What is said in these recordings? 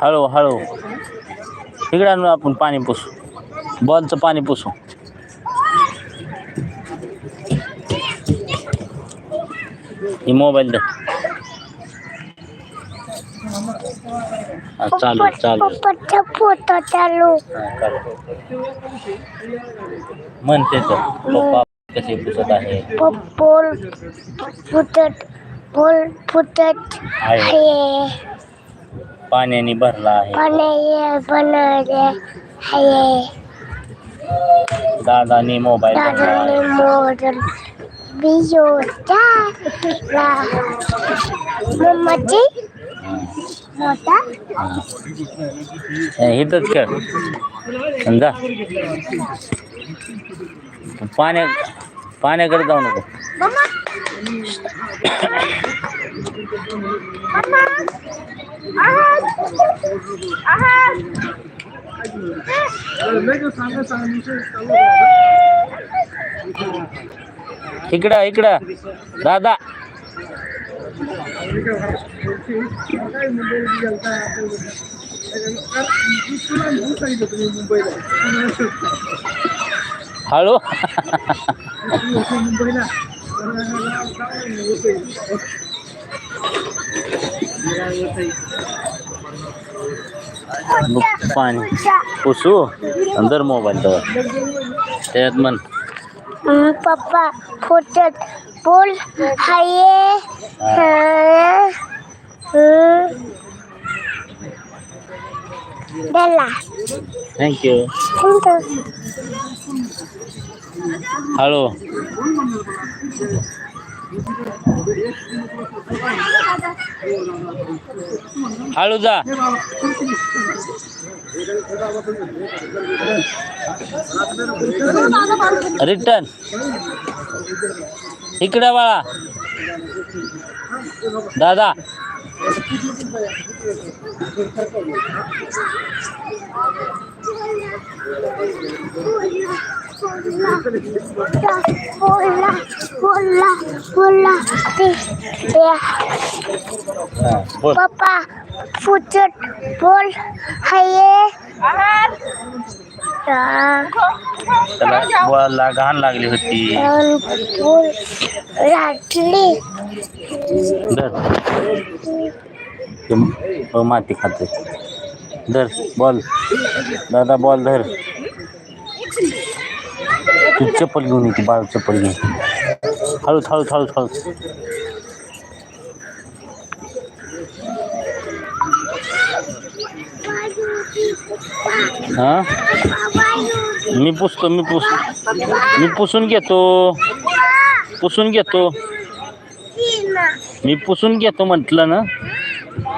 हळू हळू इकडे आणू आपण पाणी पुसू. बॉलचं पाणी पुसू. ही मोबाईल दे. चालू चालू फोटो. म्हणते पप्पा कसे पुसत आहे? पप्पोल फुटत बोल फुटत आहे. पाण्याने भरला आहे. पाणी बनवले आहे. दादाने मोबाईल भरला दादाने मोडल बिजोचा मम्माची? मोठा? इथंच खेळ समजा पाण्या मम्मा आहात आहात इकडं इकडं. दादा हळू मग पाणी पुसू अंदर मोबाईल तर त्याच्यात म्हण हम्म, पप्पा फुटत बोल हाये. बेला। थँक्यू हळू हळू जा. रिटर्न. इकडे बाळा. दादा. बोला बोला बोला हा, बोल पप्पा फुटत बोल हाये त्याला बोळाला लागली होती. बोल राटली धर ते माती खाते. धर बॉल. दादा, बॉल धर तू चप्पल घेऊन येते बाळ चप्पल घेऊन. हळूच हळूच हळूच हळूच. हा? मी पुसतो, मी पुस, मी पुसून घेतो. पुसून घेतो. मी पुसून घेतो म्हटलं ना.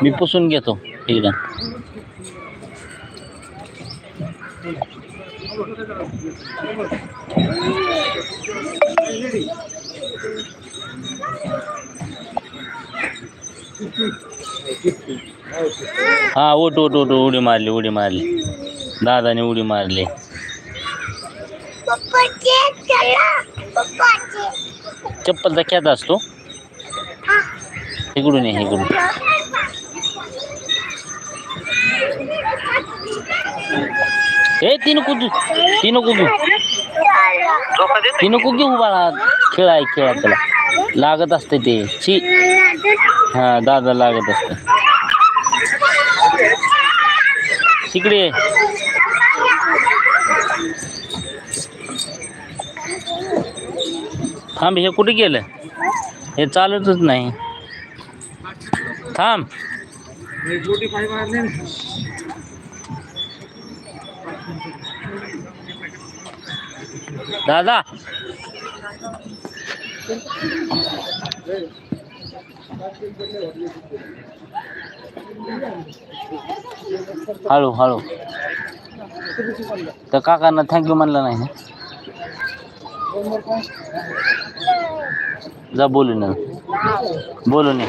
मी पुसून घेतो एकदा. हा उठ उठ उठ उडी मारली उडी मारली. दादाने उडी मारली. चप्पलचा खेळ असतो. इकडून आहे इकडून हे तीन कुजू तीन कुजू तीन कुगी उभा खेळ आहे खेळा त्याला लागत असते ते. ची हा दादा लागत असते. तिकडे थांब हे कुठे गेलं? हे चालतच नाही. थांब दादा। हळू हळू तर काकांना थँक्यू म्हणलं नाही যা বলি না বলুনি